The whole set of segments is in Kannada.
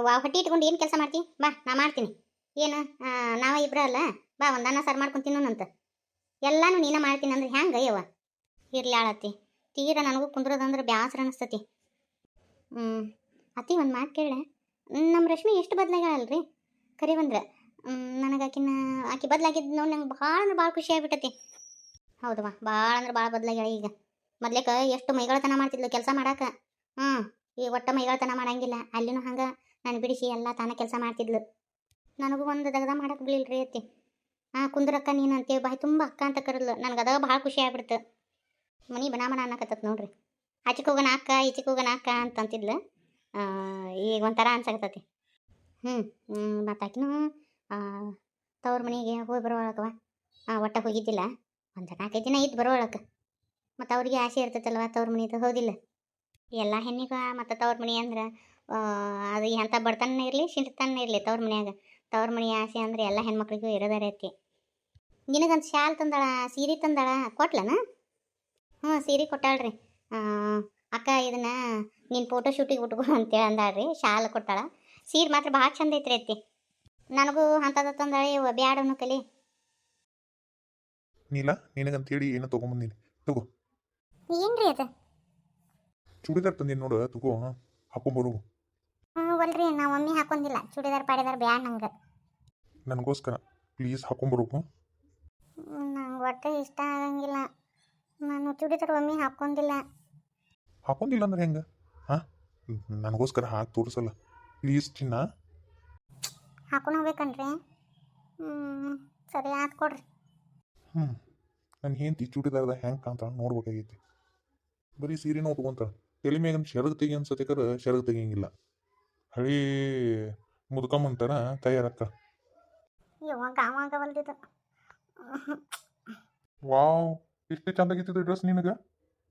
ಯವ್ವ, ಹೊಟ್ಟಿ ಇಟ್ಕೊಂಡು ಏನು ಕೆಲಸ ಮಾಡ್ತಿ? ಬಾ, ನಾ ಮಾಡ್ತೀನಿ. ಏನು ನಾವ ಇಬ್ರ ಅಲ್ಲ? ಬಾ ಒಂದು ಅನ್ನ ಸಾರು ಮಾಡ್ಕೊಂಡು ತಿನ್ನೋಣಂತ ಎಲ್ಲಾನು ನೀನ ಮಾಡ್ತೀನಿ ಅಂದ್ರೆ ಹ್ಯಾಂಗ ಯವ್ವ? ಇರ್ಲಿ ಆಳತ್ತಿ ತೀರ ನನಗೂ ಕುಂದ್ರದಂದ್ರೆ ಬ್ಯಾಸರ ಅನಿಸ್ತತಿ. ಹ್ಞೂ ಅತಿ ಒಂದು ಮಾತು ಕೇಳ ನಮ್ಮ ರಶ್ಮಿ ಎಷ್ಟು ಬದಲಾಗ್ಯಾಳಲ್ರಿ? ಕರಿ ಬಂದ್ರೆ. ನನಗೆ ಆಕಿನ ಆಕೆ ಬದಲಾಗಿದ್ದು ನೋಡಿ ನಂಗೆ ಭಾಳ ಅಂದ್ರೆ ಭಾಳ ಖುಷಿ ಆಗ್ಬಿಟ್ಟತಿ. ಹೌದವ್ವ ಭಾಳ ಅಂದ್ರೆ ಭಾಳ ಬದಲಾಗ್ಯಾಳ ಈಗ. ಮೊದ್ಲೇಕ ಎಷ್ಟು ಮೈಗಳತನ ಮಾಡ್ತಿದ್ಲು ಕೆಲಸ ಮಾಡಾಕ. ಹ್ಞೂ ಈ ಒಟ್ಟ ಮೈಗಳತನ ಮಾಡಂಗಿಲ್ಲ. ಅಲ್ಲಿನೂ ಹಂಗೆ ನಾನು ಬಿಡಿಸಿ ಎಲ್ಲ ತಾನ ಕೆಲಸ ಮಾಡ್ತಿದ್ಲು. ನನಗೂ ಒಂದು ದಗದ ಮಾಡಕ್ಕೆ ರೀ ಅತ್ತಿ. ಹಾಂ ಕುಂದ್ರಕ್ಕ ನೀನು ಅಂತೇಳಿ ಬಾಯಿ ತುಂಬ ಅಕ್ಕ ಅಂತ ಕರೆದ್ಲು. ನನಗೆ ಅದಾಗ ಭಾಳ ಖುಷಿ ಆಗ್ಬಿಡ್ತು. ಮನಿ ಬನ ಬನ ಅನ್ನಕತ್ತತ್ ನೋಡ್ರಿ. ಆಚಿಗೆ ಹೋಗೋಣ ಅಕ್ಕ, ಈಚಿಗೆ ಹೋಗೋಣ ಅಕ್ಕ ಅಂತಂತಿದ್ಲು. ಈಗ ಒಂಥರ ಅನ್ಸಕತ್ತತಿ. ಹ್ಞೂ ಮತ್ತು ಆಕಿನೂ ತವ್ರ ಮನೆಗೆ ಹೋಗಿ ಬರೋಳಕವ ಒಟ್ಟ ಹೋಗಿದ್ದಿಲ್ಲ. ಒಂದು ನಾಲ್ಕೈದು ದಿನ ಇದ್ದು ಬರೋಳಕ್ಕೆ ಮತ್ತು ಅವ್ರಿಗೆ ಆಸೆ ಇರ್ತೈತಲ್ವ ತವ್ರ ಮನೆದು, ಹೋದಿಲ್ಲ. ಎಲ್ಲ ಹೆಣ್ಣಿಗೆ ಮತ್ತು ತವ್ರ ಮನೆ ಅಂದ್ರೆ ಅದು ಎಂಥ ಬಡತನ ಇರಲಿ ಸಿಂಟತನ ಇರಲಿ ತವ್ರ ಮನ್ಯಾಗ. ತವ್ರ ಮನೆ ಆಸೆ ಅಂದ್ರೆ ಎಲ್ಲ ಹೆಣ್ಮಕ್ಳಿಗೂ ಇರೋದೇ ಐತಿ ನಿನಗಂತ ಶಾಲ್ ತಂದಾಳ ಸೀರೆ ತಂದಾಳ ಕೊಟ್ಲನ? ಹ್ಞೂ ಸೀರೆ ಕೊಟ್ಟಾಳ್ರಿ. ರೀ ಅಕ್ಕ ಇದನ್ನ ನಿನ್ನ ಫೋಟೋ ಶೂಟಿಗೆ ಉಟ್ಕೊ ಅಂತೇಳಿ ರೀ ಶಾಲ್ ಕೊಟ್ಟಾಳ. ಸೀರೆ ಮಾತ್ರ ಭಾಳ ಚಂದ ಐತ್ರಿ ಅತ್ತಿ. ನನಗೂ ಅಂಥದ್ದು ತಂದಾಳೆ ಇವ ಬ್ಯಾಡನು ಕಲಿ. ನೀಲ ನಿನಗಂತೇಳಿ ಏನೋ ತೊಗೊಂಬಂದಿನಿ. ತಗೋ. ಏನ್ರಿ ಅದ? ಚೂಡಿದಾರ್ ತಂದೀನಿ ನೋಡು ತಗೋ ಹಾಕೊಂಬರು ಹ್ಞೂ ಒಲ್ರಿ ನಾವು ಮಮ್ಮಿ ಹಾಕೊಂಡಿಲ್ಲ. ಚೂಡಿದಾರ್ ಪಾಡಿದಾರ್ ಬ್ಯಾಡ್ ನಂಗೆ. ನನಗೋಸ್ಕರ. ಪ್ಲೀಸ್ ಹಾಕೊಂಬರು ನಂಗೆ ಒಟ್ಟು ಇಷ್ಟ ಆಗಂಗಿಲ್ಲ. ನಾನು ಚೂಡಿದಾರ್ ಮಮ್ಮಿ ಹಾಕೊಂಡಿಲ್ಲ. ಹಾಕೊಂಡಿಲ್ಲ ಅಂದ್ರೆ ಹೆಂಗೆ? ಹಾಂ? ನನಗೋಸ್ಕರ ಹಾಕಿ ತೋರಿಸಲ್ಲ. ಪ್ಲೀಸ್ ಚಿನ್ನ. ಹಾಕೊಂಡು ಹೋಗ್ಬೇಕನ್ರಿ. ಹ್ಞೂ ಸರಿ ಹಾಕ್ಕೊಡ್ರಿ ಕೊಡ್ರಿ. ಹ್ಞೂ ನನ್ನ ಹೆಂಡತಿ ಚೂಡಿದಾರ್ದ ಹೆಂಗೆ ಕಾಂತ ನೋಡ್ಬೇಕಾಗೈತಿ. ಬರೀ ಸೀರೆನೂ ಉಟ್ಕೊಂತಾಳ. ತಲೆ ಮೇಗನ್ ಶರಗ್ ತೆಗಿ ಅನ್ಸತಿಕರ ಶರಗ್ ತೆಗಿಯಂಗಿಲ್ಲ. ಹಳಿ ಮುದ್ಕೊಂಬಂತಾರ ತಯಾರಕ್ಕ. ಇವಾಗ ಇಷ್ಟು ಚಂದ ವಾವ್ ಎಷ್ಟು ಚಂದಾಗಿತ್ತು ಡ್ರೆಸ್ ನಿನಗ?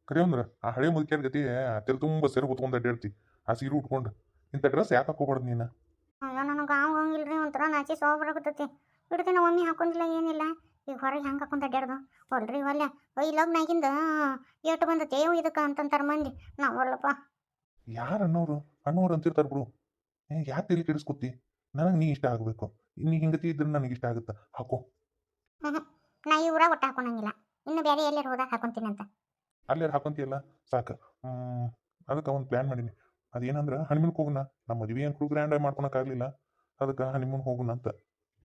ಕರೆ ಅಂದ್ರೆ ಆ ಹಳೆ ಮುದುಕ್ಯಾರ ಗತಿ ತೆಲ್ ತುಂಬ ಸೇರು ಕುತ್ಕೊಂಡು ಅಡ್ಡಾಡ್ತಿ ಆ ಸೀರೆ ಉಟ್ಕೊಂಡು. ಇಂಥ ಡ್ರೆಸ್ ಯಾಕೆ ಹಾಕೋಬಾರ್ದು ನೀನು? ಅಯ್ಯೋ ನನಗೆ ಗಾವ್ ಹೋಗಿಲ್ರಿ ಒಂಥರ ನಾಚಿ ಸೋಬರಾಗುತ್ತೈತಿ ಬಿಡ್ತೀನಿ ನಾವು ಮಮ್ಮಿ ಹಾಕೊಂಡಿಲ್ಲ ಏನಿಲ್ಲ. ಈಗ ಹೊರಗೆ ಹೆಂಗೆ ಹಾಕೊಂಡು ಅಡ್ಡಾಡ್ದು ಒಲ್ರಿ ಒಲ್ಲೆ ಈ ಲಗ್ನಾಗಿಂದ ಏಟು ಬಂದತೆ ಇದಕ್ಕೆ ಅಂತಂತಾರೆ ಮಂದಿ. ನಾವು ಒಲ್ಲಪ್ಪ ಯಾರು ಅನ್ನೋರು ಅನ್ನೋರು ಅಂತಿರ್ತಾರೆ ಬಿಡು ಯಾಕೆ ತಲೆ ಕೆಡಿಸ್ಕೊತಿ? ನನಗೆ ನೀ ಇಷ್ಟ ಆಗಬೇಕು. ನೀ ಹಿಂಗತಿ ಇದ್ರೆ ನನಗೆ ಇಷ್ಟ ಆಗುತ್ತೆ? ಹಾಕೋ. ನಾ ಈ ಊರಾಗ ಒಟ್ಟು ಹಾಕೊಳಂಗಿಲ್ಲ ಇನ್ನು ಬೇರೆ ಎಲ್ಲಿ ಹೋದಾಗ ಹಾಕೊಂತೀನಂತ ಅಲ್ಲೇ ಹಾಕೊಂತಿಯಲ್ಲ ಸಾಕು ಅದಕ್ಕೆ ಒಂದು ಪ್ಲ್ಯಾನ್ ಮಾಡೀನಿ. ಅದೇನಂದ್ರೆ ಹನಿಮೂನ್ಗೆ ಹೋಗೋಣ ನಮ್ಮ ಮದುವೆ ಅಂಕರು ಗ್ರ್ಯಾಂಡಾಗಿ ಮಾಡ್ಕೊಳಕ್ಕಾಗಲಿಲ್ಲ ಅದಕ್ಕೆ ಹನಿಮೂನ್ ಹೋಗೋಣ ಅಂತ.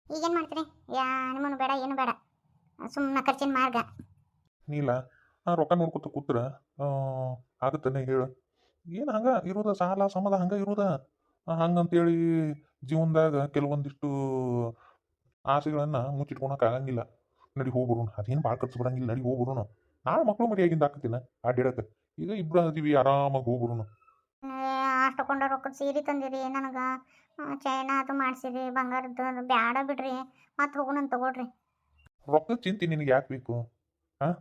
ಈಗೇನು ಮಾಡ್ತೀರಿ ಯಾ ನಿಮ್ಮನ್ನು ಬೇಡ ಏನು ಬೇಡ. ಸುಮ್ಮನೆ ಖರ್ಚಿನ ಮಾರ್ಗ. ನೀಲ ಆ ರೊಕ್ಕ ನೋಡ್ಕೊತ ಕೂತ್ರ ಆಗುತ್ತಾನೆ ಹೇಳು. ಏನು ಹಂಗೆ ಇರೋದ? ಸಾಲ ಸಮದ ಹಂಗೆ ಇರೋದ? ಹಂಗಂತೇಳಿ ಜೀವನದಾಗ ಕೆಲವೊಂದಿಷ್ಟು ಆಸೆಗಳನ್ನ ಮುಚ್ಚಿಟ್ಕೊಳಕ್ ಆಗಂಗಿಲ್ಲ. ನಡಿ ಹೋಗ್ಬರೋಣ. ಅದೇನು ಭಾಳ ಖರ್ಚು ಬರಂಗಿಲ್ಲ. ನಡಿ ಹೋಗ್ಬರೋಣ. ನಾಳೆ ಮಕ್ಕಳು ಮರಿಯಾಗಿಂದ ಹಾಕತ್ತೀನ ಅಡ್ಡಾಡಕ್ಕೆ ಈಗ ಇಬ್ರು ಅದೀವಿ ಆರಾಮಾಗಿ ಹೋಗ್ಬರೋಣ. ಅಷ್ಟು ತಗೊಂಡ ರೊಕ್ಕದ ಸೀರೆ ತಂದಿರಿ ನನಗೆ. ಚೈನ ಅದು ಮಾಡಿಸಿರಿ ಬಂಗಾರದ್ದು ಬ್ಯಾಡ ಬಿಡ್ರಿ. ಮತ್ತೆ ಹೋಗೋಣ ತಗೊಳ್ರಿ. ರೊಕ್ಕದ ಚಿಂತೆ ನಿನಗೆ ಯಾಕೆ ಬೇಕು? ಹಾಂ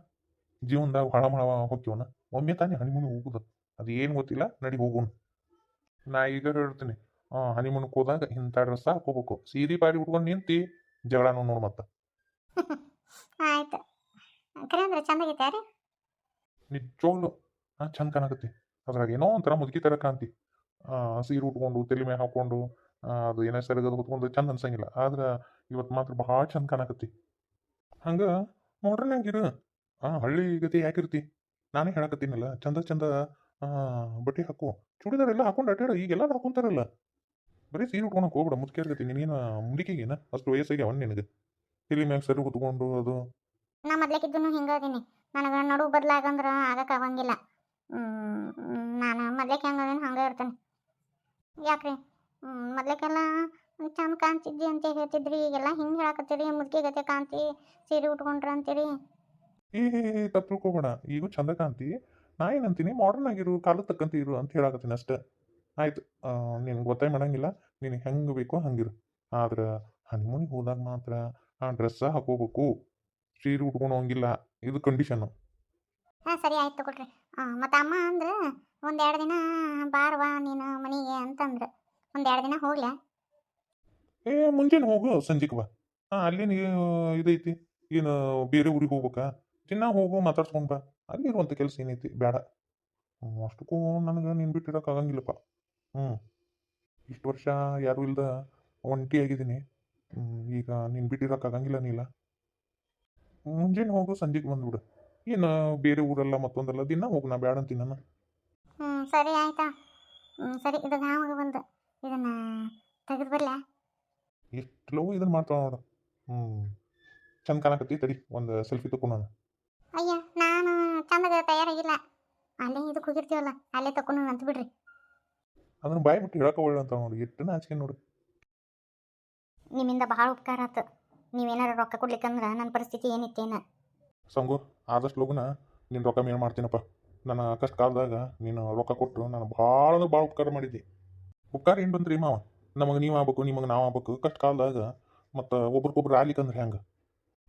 ಜೀವನದಾಗ ಹಳ ಮಳ ಹೋಗ್ತೀವನ ಒಮ್ಮೆ ತಾನೇ ಹನಿಮೂನಿ ಹೋಗುದು. ಅದು ಏನು ಗೊತ್ತಿಲ್ಲ. ನಡಿ ಹೋಗೋಣ. ನಾ ಈಗ ಹೇಳ್ತೀನಿ ಹನಿಮೂನ್ಗೆ ಕೂದಾಗ ಇಂಥ ಡ್ರೆಸ್ ಹಾಕೋಬೇಕು ಸೀರೆ ಪಾರಿ ಉಟ್ಕೊಂಡು ನಿಂತಿ ಜಗಳನೂ ನೋಡು ಮತ್ತೆ. ಆಯ್ತು. ಕರೆ ಅಂದ್ರೆ ಚಂದಾಗೈತೆ ರೀ ನಿಜವಾಗ್ಲು ಹಾಂ ಚಂದ ಕಾಣಕತ್ತಿ. ಅದ್ರಾಗ ಏನೋ ಒಂಥರ ಮುದುಕಿ ತರ ಕಾಂತಿ ಆ, ಸೀರೆ ಉಟ್ಕೊಂಡು ತಲೆ ಮೇಲೆ ಹಾಕೊಂಡು ಆ, ಅದು ಏನೋ ಸರಿಗದ ಹೊತ್ಕೊಂಡು ಚಂದ ಅನ್ಸಂಗಿಲ್ಲ. ಆದ್ರೆ ಇವತ್ತು ಮಾತ್ರ ಭಾಳ ಚಂದ ಕಾಣಕತ್ತಿ. ಹಂಗ ಮಾಡ್ರನ್ ಆಗಿರು ಹಾ ಹಳ್ಳಿ ಗತಿ ಯಾಕಿರ್ತಿ? ನಾನೇ ಹೇಳಕತ್ತೀನಲ್ಲ ಚಂದ ಚಂದ ಆ, ಬಟ್ಟೆ ಹಾಕು. ಚೂಡಿದಾರ ಎಲ್ಲ ಹಾಕೊಂಡು ಅಡ್ಡಾಡ. ಈಗೆಲ್ಲ ಹಾಕೊಂತಾರಲ್ಲ. ಬರೀ ಸೀರೆ ಉಟ್ಕೊಳಕ್ ಹೋಗ್ಬೇಡ ಮುದುಕಿ ನೀನು ಮುದುಕಿಗೇನ ಅಷ್ಟು ವಯಸ್ಸಿಗೆ ಅವನ್ ನಿನಗೆ. ಇಲ್ಲಿ ಮ್ಯಾಗ ಸರಿ ಕುತ್ಕೊಂಡು ಅದು. ನಾ ಮೊದ್ಲಕ್ಕಿದ್ದನು ಹಿಂಗೆ ಅದೀನಿ. ನನಗೆ ನಡು ಬದಲಾಗಂದ್ರೆ ಆಗಕ್ಕೆ ಆಗಂಗಿಲ್ಲ. ನಾನು ಮೊದ್ಲಕ್ಕೆ ಹೆಂಗೆ ಅದೀನಿ ಹಂಗೆ ಇರ್ತೇನೆ. ಯಾಕ್ರಿ? ಮೊದ್ಲಕ್ಕೆಲ್ಲ ಚಂದ ಕಾಣ್ತಿದ್ದಿ ಅಂತ ಹೇಳ್ತಿದ್ರಿ. ಈಗೆಲ್ಲ ಹಿಂಗೆ ಹೇಳಕತ್ತೀರಿ? ಮುದುಕಿ ಗತೆ ಕಾಂತಿ ಸೀರೆ ಉಟ್ಕೊಂಡ್ರ ಅಂತೀರಿ ಈ ತಪ್ಪು ತಿಳ್ಕೊಬೇಡ ಈಗೂ ಚಂದ ಕಾಂತಿ ನಾ ಏನಂತೀನಿ ಮಾಡರ್ನ್ ಆಗಿರು ಕಾಲ ತಕ್ಕಂತ ಇರು ಅಂತ ಹೇಳಾಕತ್ತೀನಿ ಅಷ್ಟೇ. ಆಯ್ತು ನಿನ್ಗೆ ಗೊತ್ತೇ ಮಾಡಂಗಿಲ್ಲ ನಿನಗೆ ಹೆಂಗೆ ಬೇಕೋ ಹಂಗಿರು. ಆದ್ರೆ ಹನಿಮೂನಿಗೆ ಹೋದಾಗ ಮಾತ್ರ ಆ ಡ್ರೆಸ್ಸ ಹಾಕೋಬೇಕು. ಸೀರೆ ಉಟ್ಕೊಂಡು ಹೋಗಿಲ್ಲ ಇದು ಕಂಡೀಷನ್ ಹಾ ಸರಿ ಆಯ್ತು ತಗೊಳ್ರಿ. ಮತ್ತು ಅಮ್ಮ ಅಂದ್ರೆ ಒಂದೆರಡು ದಿನ ಬಾರವಾ ನೀನು ಮನೆಗೆ ಅಂತಂದ್ರೆ. ಒಂದೆರಡು ದಿನ ಹೋಗ್ಲಾ? ಏ ಮುಂಜಾನೆ ಹೋಗು ಸಂಜೆಗೆ ಬಾ. ಹಾಂ ಅಲ್ಲೇನು ಇದೈತಿ ಏನು ಬೇರೆ ಊರಿಗೆ ಹೋಗ್ಬೇಕಾ? ದಿನ ಹೋಗು ಮಾತಾಡ್ಸ್ಕೊಂಡು ಬಾ. ಅಲ್ಲಿರುವಂಥ ಕೆಲಸ ಏನೈತಿ? ಬೇಡ. ಅಷ್ಟಕ್ಕೂ ನನಗೆ ನೀನು ಬಿಟ್ಟಿರೋಕೆ ಆಗಂಗಿಲ್ಲಪ್ಪ. ಹ್ಞೂ ಇಷ್ಟು ವರ್ಷ ಯಾರೂ ಇಲ್ದ ಒಂಟಿ ಆಗಿದ್ದೀನಿ. ಈಗ ನೀನು ಬಿಟ್ಟಿರೋಕ್ಕಾಗಂಗಿಲ್ಲ ನೀಲ. ಮುಂಜಾನೆ ಹೋಗು ಸಂಜೆಗೆ ಬಂದ್ಬಿಡು. ಏನು ಬೇರೆ ಊರಲ್ಲ ಮತ್ತೊಂದಲ್ಲ ದಿನ ಹೋಗು ನಾ ಬೇಡ ಅಂತೀನಿ ನಾನು. ಹ್ಞೂ ಸರಿ ಆಯ್ತಾ. ಸರಿ ಇದು ನಾವು ಬಂದು ಇದನ್ನು ತೆಗೆದು ಬರಲ? ಎಷ್ಟು ಲೋ ಇದನ್ನು ಮಾಡ್ತಾವ ನೋಡು. ಹ್ಞೂ ಚಂದ ಕಾಣಕತ್ತಿ ತಡಿ ಒಂದು ಸೆಲ್ಫಿ ತಗೊಂಡು ನಾನು. ತಯಾರಾಗಿಲ್ಲ ಅಲ್ಲೇ ಇದಕ್ಕೆ ಹೋಗಿರ್ತೀವಲ್ಲ ಅಲ್ಲೇ ತಕೊಂಡು ಅಂತ ಬಿಡ್ರಿ ಅದನ್ನ ಬಾಯಿ ಬಿಟ್ಟು ಹೇಳಕ್ಕೆ ಒಳ್ಳೆ ಅಂತ ನೋಡಿ ಎಷ್ಟು ನಾಚಿಕೆ ನೋಡಿ. ನಿಮ್ಮಿಂದ ಭಾಳ ಉಪಕಾರ ಆತು. ನೀವೇನಾರ ರೊಕ್ಕ ಕೊಡ್ಲಿಕ್ಕಂದ್ರೆ ನನ್ನ ಪರಿಸ್ಥಿತಿ ಏನಿತ್ತೇನ? ಸಂಗು ಆದಷ್ಟು ಲಗುನ ನಿನ್ನ ರೊಕ್ಕ ಮೇಲೆ ಮಾಡ್ತೀನಪ್ಪ. ನನ್ನ ಕಷ್ಟ ಕಾಲದಾಗ ನೀನು ರೊಕ್ಕ ಕೊಟ್ಟು ನಾನು ಭಾಳ ಅಂದ್ರೆ ಭಾಳ ಉಪಕಾರ ಮಾಡಿದ್ದೆ. ಉಪಕಾರ ಏನು ಬಂದ್ರಿ ಮಾವ? ನಮಗೆ ನೀವು ಆಗ್ಬೇಕು ನಿಮಗೆ ನಾವು ಆಗ್ಬೇಕು. ಕಷ್ಟ ಕಾಲದಾಗ ಮತ್ತು ಒಬ್ರಿಗೊಬ್ರು ಆಲಿಕ್ಕಂದ್ರೆ ಹೆಂಗೆ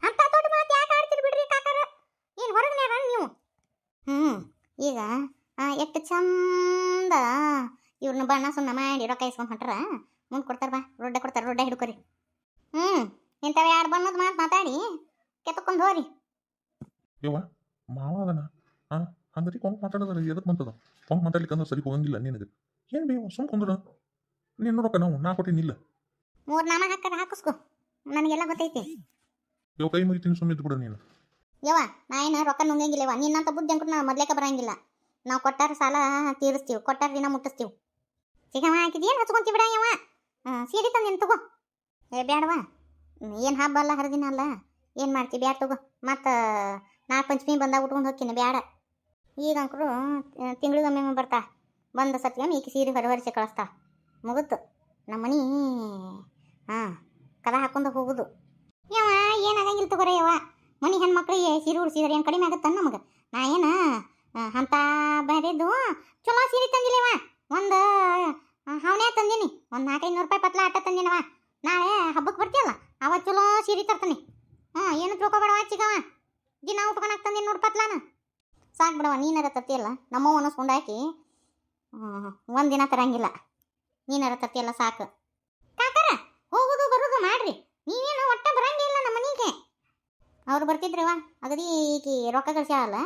ಅಂತ ದೊಡ್ಡ ಮಾತು ಯಾಕೆ ಆಡ್ತೀರಿ ಬಿಡ್ರಿ ಕಾಕಾರ ಏನು ಹೊರಗ್ನ್ಯಾರ ನೀವು ಹ್ಞೂ ಈಗ ಎಷ್ಟು ಚಂದ ಇವ್ರನ್ನ ಬಣ್ಣ ಸುಣ್ಣ ಮಾಡಿ ರೊಕ್ಕ ಇಸ್ಕೊಂಡು ಹೊಂಟ್ರ ಮುಂದೆ ಕೊಡ್ತಾರ ಬಾ ರೊಡ್ಡ ಕೊಡ್ತಾರೆ ರೊಡ್ಡ ಹಿಡ್ಕೊರಿ. ಹ್ಞೂ ಇಂಥವು ಎರಡು ಬಣ್ಣದ ಮಾತು ಮಾತಾಡಿ ಕೆತ್ತಕೊಂಡು ಹೋರಿ. ಯವ್ವ ಮಾವ ಅದನ? ಹಾಂ ಅಂದ್ರೆ ಕೊಂಗ್ ಮಾತಾಡೋದ್ರ ಎದಕ್ಕೆ ಬಂತದ? ಕೊಂಗ್ ಮಾತಾಡ್ಲಿಕ್ಕೆ ಅಂದ್ರೆ ಸರಿ ಹೋಗಂಗಿಲ್ಲ ನಿನಗೆ. ಏನು ಬೇವು ಸುಮ್ ಕುಂದ್ರ ನೀನು ರೊಕ್ಕ ನಾವು ನಾ ಕೊಟ್ಟಿನಿಲ್ಲ ಮೂರು ನಾಮ ಹಾಕರ ಹಾಕಿಸ್ಕೊ ನನಗೆಲ್ಲ ಗೊತ್ತೈತಿ. ಯೋ ಕೈ ಮುಗಿತೀನಿ ಸುಮ್ಮನೆ ಬಿಡು ನೀನು. ಯವ್ವ, ನಾ ಏನು ರೊಕ್ಕ ನುಂಗಂಗಿಲ್ಲವ ನಿನ್ನಂತ ಬುದ್ಧಿ ಅಂಕರು ನಾನು ಮೊದ್ಲೇಕ ಬರಂಗಿಲ್ಲ. ನಾವು ಕೊಟ್ಟಾರ ಸಾಲ ತೀರಿಸ್ತೀವಿ, ಕೊಟ್ಟಾರ ದಿನ ಮುಟ್ಟಿಸ್ತೀವಿ. ಸಿಗವ ಏನು ಹಚ್ಕೊಂತೀವಿ ಬಿಡ ಯವ್ವ? ಹಾಂ ಸೀರೆ ತಂದೇನು ತಗೋ. ಏ ಬ್ಯಾಡವ ಏನು ಹಬ್ಬ ಅಲ್ಲ, ಹರಿದಿನ ಅಲ್ಲ. ಏನು ಮಾಡ್ತೀವಿ ಬ್ಯಾಡ ತಗೋ. ಮತ್ತು ನಾಲ್ಕು ಪಂಚಮಿ ಬಂದಾಗ ಉಟ್ಕೊಂಡು ಹೋಗ್ತೀನಿ ಬ್ಯಾಡ. ಈಗ ಅಂಕರು ತಿಂಗಳಿಗೊಮ್ಮೆ ಬರ್ತಾ. ಬಂದ ಸತ್ಯಮ್ ಈಗ ಸೀರೆ ಹೊರವರಿಸಿ ಕಳಿಸ್ತಾ. ಮುಗುತ್ತು ನಮ್ಮ ಮನೆ, ಹಾಂ, ಕದ ಹಾಕೊಂಡು ಹೋಗುದು. ಯವ್ವ ಏನಾಗಂಗಿಲ್ಲ ತಗೋರ ಯವ್ವ? ಮನೆ ಹೆಣ್ಮಕ್ಳಿಗೆ ಸೀರೆ ಉಡ್ಸಿದ್ರೆ ಏನು ಕಡಿಮೆ ಆಗುತ್ತ ನಮಗೆ? ನಾ ಏನು ಅಂತ ಬರೆದು ಚಲೋ ಸೀರೆ ತಂದಿಲ್ಲವ. ಒಂದು ಹವನೆ ತಂದೀನಿ. ಒಂದು ನಾಲ್ಕೈದು ರೂಪಾಯಿ ಪತ್ಲ ಆಟ ತಂದಿನವ. ನಾಳೆ ಹಬ್ಬಕ್ಕೆ ಬರ್ತೀಯಲ್ಲ, ಅವ ಚಲೋ ಸೀರೆ ತರ್ತಾನೆ. ಹಾಂ, ಏನು ತಿಳ್ಕೊಬೇಡವ ಚಿಗವ? ದಿನ ಉಟ್ಕೊಳಕ್ ತಂದೀನಿ ನೋಡು ಪತ್ಲಾನ. ಸಾಕು ಬಿಡವ, ನೀನಾರ ತರ್ತಿಯಲ್ಲ. ನಮ್ಮವ್ವ ಸುಂಡಾಕಿ ಹಾಕಿ ಒಂದು ದಿನ ತರಂಗಿಲ್ಲ. ನೀನಾರ ತರ್ತಿಯಲ್ಲ ಸಾಕು ಕಾಕರ ಹೋಗುದು ಬರುದು ಮಾಡ್ರಿ ನೀವೇನು ಒಟ್ಟ ಬರಂಗಿಲ್ಲ ನಮ್ಮ ಮನೆಗೆ ಅವ್ರು ಬರ್ತಿದ್ರವ ಅಗದಿ ಈಕಿ ರೊಕ್ಕ ಗಳಿಸ್ಯಾಳಲ್ಲ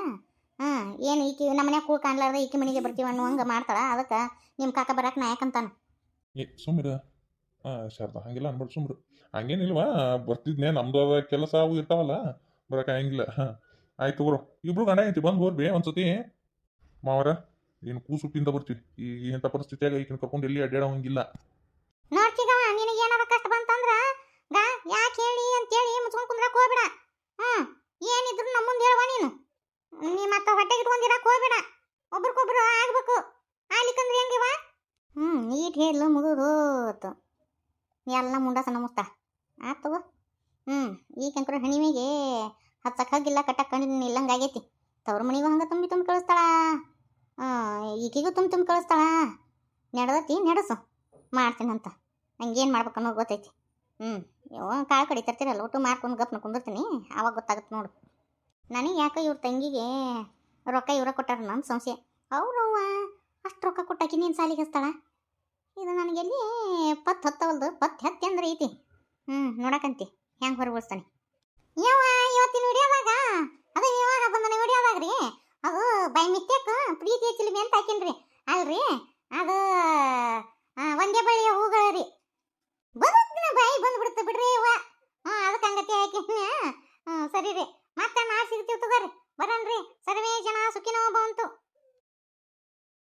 ಹಾಂ, ಏನು ಈಕಿ ನಮ್ಮ ಮನ್ಯಾಗ ಕೂಳ್ ಕಾಣ್ಲಾರ್ದ ಈಕಿ ಮನೆಗೆ ಬರ್ತೀವಿ ಅನ್ನೋ ಹಂಗೆ ಮಾಡ್ತಾಳ. ಅದಕ್ಕೆ ನಿಮ್ಮ ಕಾಕ ಬರಕ್ಕೆ ನಾ ಯಾಕಂತಾನ ಏ, ಸುಮ್ಮಿರ. ಹಾಂ ಹಂಗಿಲ್ಲ ಅನ್ಬಾರ್ದು ಸುಮ್ರು ಹಂಗೇನಿಲ್ವಾ? ಬರ್ತಿದ್ನೇ, ನಮ್ದು ಅದ ಕೆಲಸ ಅವು ಇರ್ತಾವಲ್ಲ. ಬರಕ್ಕೆ ಹಂಗಿಲ್ಲ ಹಾಂ, ಆಯ್ತು ತಗೋರು. ಇಬ್ರು ಗಂಡ ಐತಿ ಬಂದು ಹೋರ್ಬಿ ಒಂದ್ಸತಿ. ಮಾವರ, ಏನು ಕೂಸುಟ್ಟಿಂದ ಬರ್ತೀವಿ. ಈ ಇಂಥ ಪರಿಸ್ಥಿತಿಯಾಗ ಈಕಿನ ಕರ್ಕೊಂಡು ಎಲ್ಲಿ ಅಡ್ಡಾಡೋಂಗಿಲ್ಲ ನೋಡ್ತಿಗವ ನಿನಗೆ ಏನಾರ ಕಷ್ಟ ಬಂತಂದ್ರ ಗಾ ಯಾಕೆ ಹೇಳಿ ಅಂತೇಳಿ ಮುಚ್ಕೊಂಡ್ ಕುಂದ್ರಕ್ ಹೋಗ್ಬೇಡ ಹ್ಞೂ ಏನಿದ್ರು ನಮ್ಮ ಮುಂದೆ ಹೇಳುವ ನೀನು ನೀ ಮತ್ತೆ ಹೊಟ್ಟೆಗೆ ಇಟ್ಕೊಂಡಿರಕ್ ಹೋಗ್ಬೇಡ ಒಬ್ರಿಗೊಬ್ರು ಆಗ್ಬೇಕು ಆಗ್ಲಿಕ್ಕಂದ್ರೆ ಹೆಂಗಿವ ಹ್ಞೂ ನೀಟ್ ಹೇಳು ಮುಗಿದೋತು ಎಲ್ಲ ಮುಂಡಾಸ ಸಣ್ಣ ಆತ್ ತಗೋ. ಹ್ಞೂ ಈ ಕಂಕರು ಹಣಿಮೆಗೆ ಹಚ್ಚಕ್ಕೆ ಹಗ್ಗಿಲ್ಲ ಕಟ್ಟಕ್ಕೆ ಕಣ್ಣು ಇಲ್ಲಂಗಾಗೈತಿ ತವ್ರ ಮನೆಗೂ ಹಂಗೆ ತುಂಬಿ ತುಂಬಿ ಕಳಿಸ್ತಾಳ. ಈಗಿಗೂ ತುಂಬಿ ತುಂಬಿ ಕಳಿಸ್ತಾಳ. ನಡೆದತಿ, ನಡೆಸು. ಮಾಡ್ತೀನಂತ. ಏನು ಮಾಡ್ಬೇಕು ಅನ್ನೋದು ಗೊತ್ತೈತಿ. ಹ್ಞೂ ಯಾವ ಕಾಳು ಕಡಿ ತರ್ತೀರಲ್ಲ, ಒಟ್ಟು ಮಾಡ್ಕೊಂಡು ಗಪ್ನ ಕುಂದಿರ್ತೀನಿ. ಆವಾಗ ಗೊತ್ತಾಗುತ್ತೆ ನೋಡು. ನನಗೆ ಯಾಕೆ ಇವ್ರ ತಂಗಿಗೆ ರೊಕ್ಕ ಇವ್ರ ಕೊಟ್ಟಾರ ನನ್ನ ಸಂಶಯ. ಅವ್ರವ್ವ ಅಷ್ಟು ರೊಕ್ಕ ಕೊಟ್ಟಾಕಿ ನೀನು ಸಾಲಿಗೆ ಹಚ್ತಾಳ? ಇದು ನನಗೆ ನನಗೆಲ್ಲಿ ಪತ್ತು ಹತ್ತವಲ್ದು ಪತ್ತು ಹತ್ತಿ ಅಂದ್ರೆ ಐತಿ. ಹ್ಞೂ ನೋಡಕಂತಿ, ಹೆಂಗೆ ಹೊರಗೋಸ್ತಾನೆ. ಯಾವ ಇವತ್ತಿನ ವಿಡಿಯೋದಾಗ, ಅದು ಇವಾಗ ಬಂದನ ವಿಡಿಯೋದಾಗ ರೀ ಅದು ಬೈ ಮಿಸ್ಟೇಕ್ ಪ್ರೀತಿ ಚಿಲುಮೆ ಅಂತ ಹಾಕಿನ್ರಿ. ಅಲ್ರಿ